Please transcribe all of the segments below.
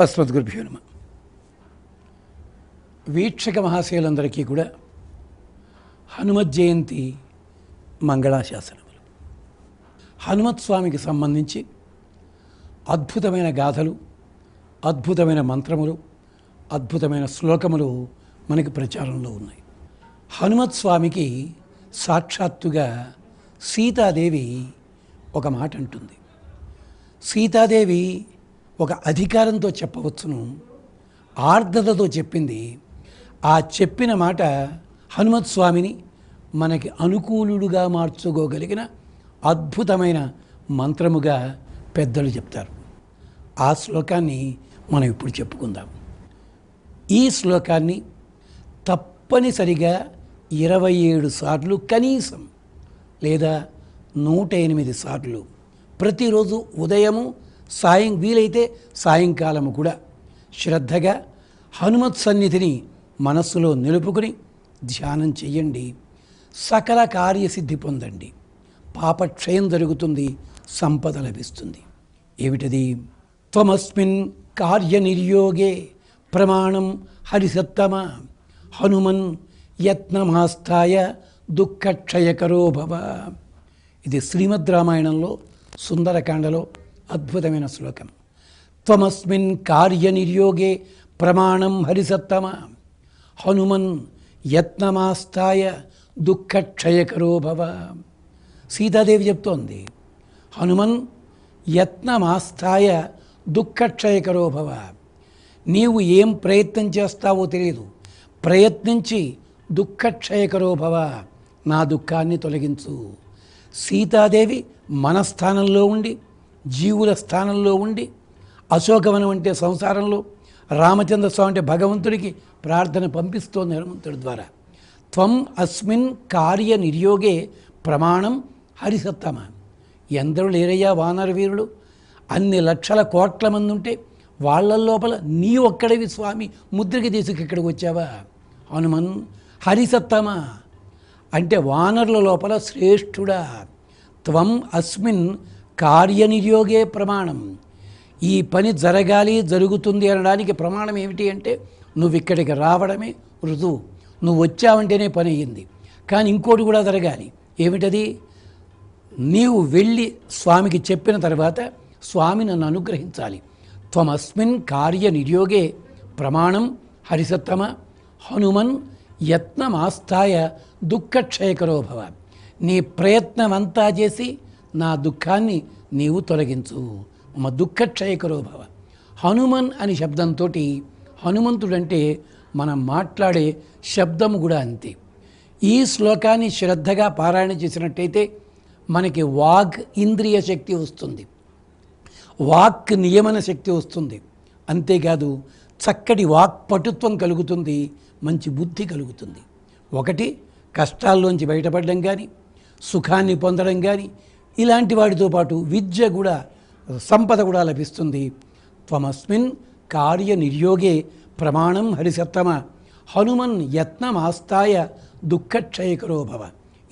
అస్మద్గురుభ్యో నమ. వీక్షక మహాశయులందరికీ కూడా హనుమత్ జయంతి మంగళాశాసనములు. హనుమత్ స్వామికి సంబంధించి అద్భుతమైన గాథలు అద్భుతమైన మంత్రములు అద్భుతమైన శ్లోకములు మనకి ప్రచారంలో ఉన్నాయి. హనుమత్ స్వామికి సాక్షాత్తుగా సీతాదేవి ఒక మాట అంటుంది. సీతాదేవి ఒక అధికారంతో చెప్పవచ్చును ఆర్ద్రతతో చెప్పింది. ఆ చెప్పిన మాట హనుమత్ స్వామిని మనకి అనుకూలుడుగా మార్చుకోగలిగిన అద్భుతమైన మంత్రముగా పెద్దలు చెప్తారు. ఆ శ్లోకాన్ని మనం ఇప్పుడు చెప్పుకుందాం. ఈ శ్లోకాన్ని తప్పనిసరిగా ఇరవై ఏడు సార్లు కనీసం లేదా నూట ఎనిమిది సార్లు. ప్రతిరోజు ఉదయము సాయం వీలైతే సాయంకాలము కూడా. శ్రద్ధగా హనుమత్ సన్నిధిని మనస్సులో నిలుపుకుని ధ్యానం చెయ్యండి. సకల కార్యసిద్ధి పొందండి. పాపక్షయం జరుగుతుంది సంపద లభిస్తుంది. ఏమిటది? త్వమస్మిన్ కార్యనిర్యోగే ప్రమాణం హరిసత్తమ. హనుమన్ యత్నమాస్థాయ దుఃఖక్షయకరో భవ. ఇది శ్రీమద్ రామాయణంలో సుందరకాండలో అద్భుతమైన శ్లోకం. త్వమస్మిన్ కార్యనిర్యోగే ప్రమాణం హరిసత్తమ. హనుమన్ యత్నమాస్థాయ దుఃఖక్షయకరో భవ. సీతాదేవి చెప్తోంది హనుమన్ యత్నమాస్థాయ దుఃఖక్షయకరో భవ. నీవు ఏం ప్రయత్నం చేస్తావో తెలియదు. ప్రయత్నించి దుఃఖక్షయకరో భవ నా దుఃఖాన్ని తొలగించు. సీతాదేవి మన స్థానంలో ఉండి జీవుల స్థానంలో ఉండి అశోకవనం అంటే సంసారంలో రామచంద్ర స్వామి అంటే భగవంతుడికి ప్రార్థన పంపిస్తోంది హనుమంతుడి ద్వారా. త్వం అస్మిన్ కార్య నిర్యోగే ప్రమాణం హరిసత్తమ. ఎందరూ లేరయ్యా వానర వీరుడు అన్ని లక్షల కోట్ల మంది ఉంటే వాళ్ళ లోపల నీ ఒక్కడివి స్వామి ముద్రకి తీసుకు ఇక్కడికి వచ్చావా? హనుమన్ హరిసత్తమ? అంటే వానరుల లోపల శ్రేష్ఠుడా. త్వం అస్మిన్ కార్యనియోగే ప్రమాణం. ఈ పని జరగాలి జరుగుతుంది అనడానికి ప్రమాణం ఏమిటి అంటే నువ్వు ఇక్కడికి రావడమే రుజువు నువ్వు వచ్చావంటేనే పని అయ్యింది. కానీ ఇంకోటి కూడా జరగాలి. ఏమిటది? నీవు వెళ్ళి స్వామికి చెప్పిన తర్వాత స్వామి నన్ను అనుగ్రహించాలి. త్వమస్మిన్ కార్య నిర్యోగే ప్రమాణం. హరిసత్తమ. హనుమన్ యత్నమాస్థాయ దుఃఖక్షయకరో భవ నీ ప్రయత్నమంతా చేసి నా దుఃఖాన్ని నీవు తొలగించు. మమ దుఃఖక్షయకరో భవ హనుమన్ అని శబ్దంతో హనుమంతుడంటే మనం మాట్లాడే శబ్దము కూడా అంతే. ఈ శ్లోకాన్ని శ్రద్ధగా పారాయణ చేసినట్టయితే మనకి వాగ్ ఇంద్రియ శక్తి వస్తుంది. వాక్ నియమన శక్తి వస్తుంది. అంతేకాదు చక్కటి వాక్ పటుత్వం కలుగుతుంది. మంచి బుద్ధి కలుగుతుంది. ఒకటి కష్టాల్లోంచి బయటపడడం కానీ సుఖాన్ని పొందడం కానీ ఇలాంటి వాటితో పాటు విద్య కూడా సంపద కూడా లభిస్తుంది. త్వమస్మిన్ కార్య నిర్యోగే ప్రమాణం హరిసత్తమ. హనుమన్ యత్నమాస్తాయ దుఃఖక్షయకరో భవ.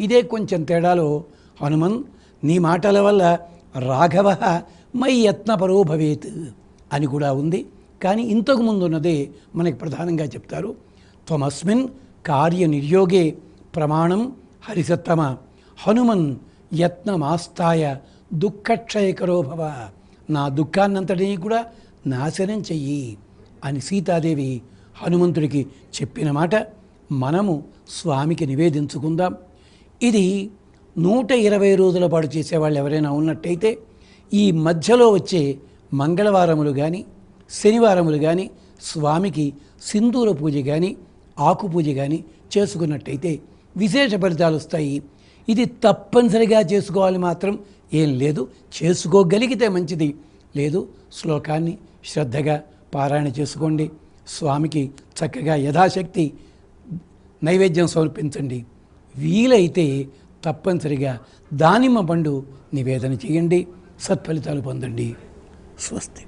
ఇదే కొంచెం తేడాలో హనుమన్ నీ మాటల వల్ల రాఘవ మై యత్నపరో భవేత్ అని కూడా ఉంది. కానీ ఇంతకు ముందున్నదే మనకి ప్రధానంగా చెప్తారు. త్వమస్మిన్ కార్య నిర్యోగే ప్రమాణం హరిసత్తమ. హనుమన్ యత్నమాస్తాయ దుఃఖక్షయకరో భవ. నా దుఃఖాన్నంతటినీ కూడా నాశనం చెయ్యి అని సీతాదేవి హనుమంతుడికి చెప్పిన మాట మనము స్వామికి నివేదించుకుందాం. ఇది నూట ఇరవై రోజుల పాటు చేసేవాళ్ళు ఎవరైనా ఉన్నట్టయితే ఈ మధ్యలో వచ్చే మంగళవారములు కానీ శనివారములు కానీ స్వామికి సింధూర పూజ కానీ ఆకు పూజ కానీ చేసుకున్నట్టయితే విశేష ఫలితాలు వస్తాయి. ఇది తప్పనిసరిగా చేసుకోవాలి మాత్రం ఏం లేదు. చేసుకోగలిగితే మంచిది. లేదు శ్లోకాన్ని శ్రద్ధగా పారాయణ చేసుకోండి. స్వామికి చక్కగా యథాశక్తి నైవేద్యం సమర్పించండి. వీలైతే తప్పనిసరిగా దానిమ్మ పండు నివేదన చేయండి. సత్ఫలితాలు పొందండి. స్వస్తి.